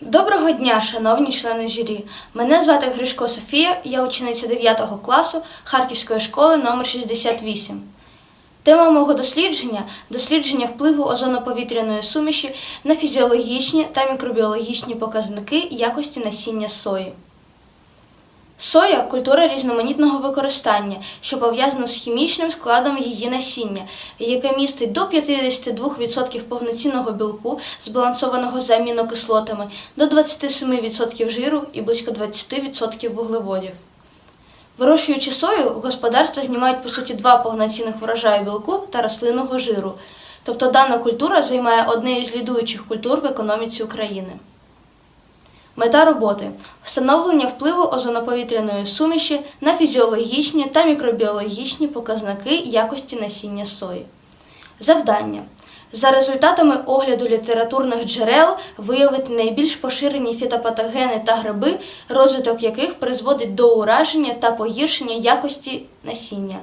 Доброго дня, шановні члени журі. Мене звати Гришко Софія, я учениця 9 класу Харківської школи номер 68. Тема мого дослідження дослідження впливу озоноповітряної суміші на фізіологічні та мікробіологічні показники якості насіння сої. Соя культура різноманітного використання, що пов'язана з хімічним складом її насіння, яке містить до 52% повноцінного білку, збалансованого з амінокислотами, до 27% жиру і близько 20% вуглеводів. Вирощуючи сою, господарства знімають по суті два повноцінних врожаї білку та рослинного жиру. Тобто дана культура займає одне із лідуючих культур в економіці України. Мета роботи встановлення впливу озоноповітряної суміші на фізіологічні та мікробіологічні показники якості насіння сої. Завдання. За результатами огляду літературних джерел виявити найбільш поширені фітопатогени та гриби, розвиток яких призводить до ураження та погіршення якості насіння,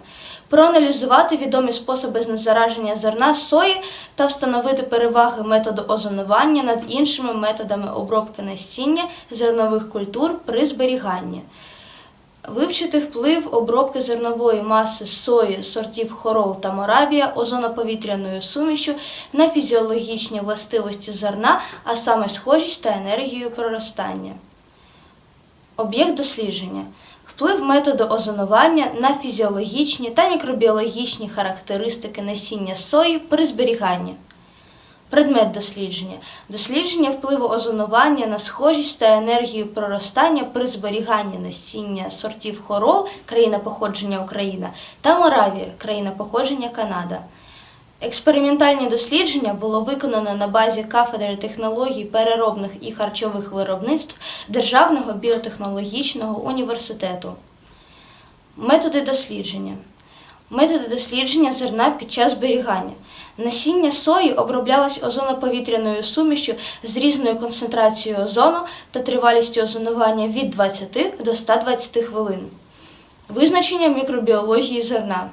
проаналізувати відомі способи знезараження зерна сої та встановити переваги методу озонування над іншими методами обробки насіння зернових культур при зберіганні. Вивчити вплив обробки зернової маси сої сортів хорол та моравія озоноповітряною сумішю на фізіологічні властивості зерна, а саме схожість та енергію проростання. Об'єкт дослідження. Вплив методу озонування на фізіологічні та мікробіологічні характеристики насіння сої при зберіганні. Предмет дослідження. Дослідження впливу озонування на схожість та енергію проростання при зберіганні насіння сортів хорол, країна походження Україна, та Моравія, країна походження Канада. Експериментальні дослідження було виконано на базі кафедри технологій переробних і харчових виробництв Державного біотехнологічного університету. Методи дослідження. Методи дослідження зерна під час зберігання. Насіння сої оброблялось озоноповітряною сумішю з різною концентрацією озону та тривалістю озонування від 20 до 120 хвилин. Визначення мікробіології зерна.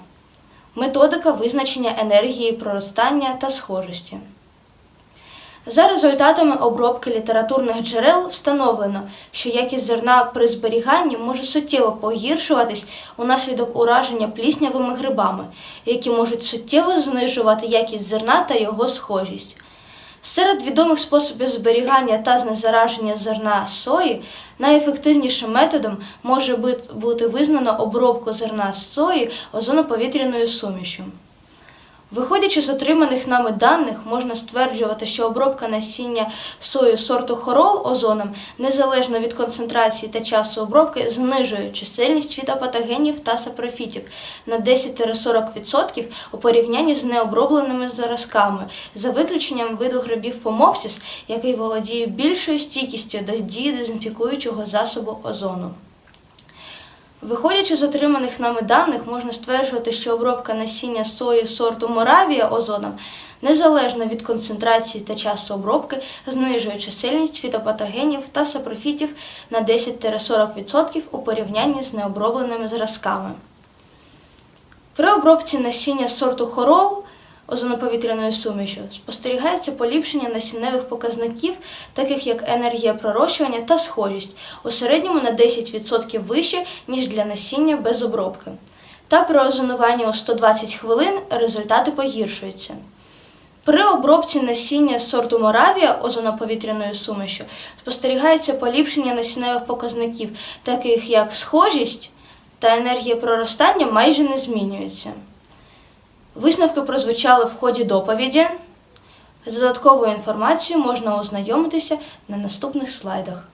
Методика визначення енергії проростання та схожості. За результатами обробки літературних джерел встановлено, що якість зерна при зберіганні може суттєво погіршуватись унаслідок ураження пліснявими грибами, які можуть суттєво знижувати якість зерна та його схожість. Серед відомих способів зберігання та знезараження зерна сої найефективнішим методом може бути визнано обробку зерна з сої озоноповітряною сумішю. Виходячи з отриманих нами даних, можна стверджувати, що обробка насіння сою сорту хорол озоном, незалежно від концентрації та часу обробки, знижує чисельність фітопатогенів та сапрофітів на 10-40% у порівнянні з необробленими зразками, за виключенням виду грибів фомопсіс, який володіє більшою стійкістю до дії дезінфікуючого засобу озону. Виходячи з отриманих нами даних, можна стверджувати, що обробка насіння сої сорту Моравія озоном, незалежно від концентрації та часу обробки, знижує чисельність фітопатогенів та сапрофітів на 10-40% у порівнянні з необробленими зразками. При обробці насіння сорту хорол озоноповітряною сумішю спостерігається поліпшення насінневих показників, таких як енергія пророщування та схожість, у середньому на 10% вище, ніж для насіння без обробки. Та при озонуванні у 120 хвилин результати погіршуються. При обробці насіння сорту Моравія озоноповітряною сумішю спостерігається поліпшення насінневих показників, таких як схожість та енергія проростання майже не змінюються. Висновки прозвучали в ході доповіді. З додатковою інформацією можна ознайомитися на наступних слайдах.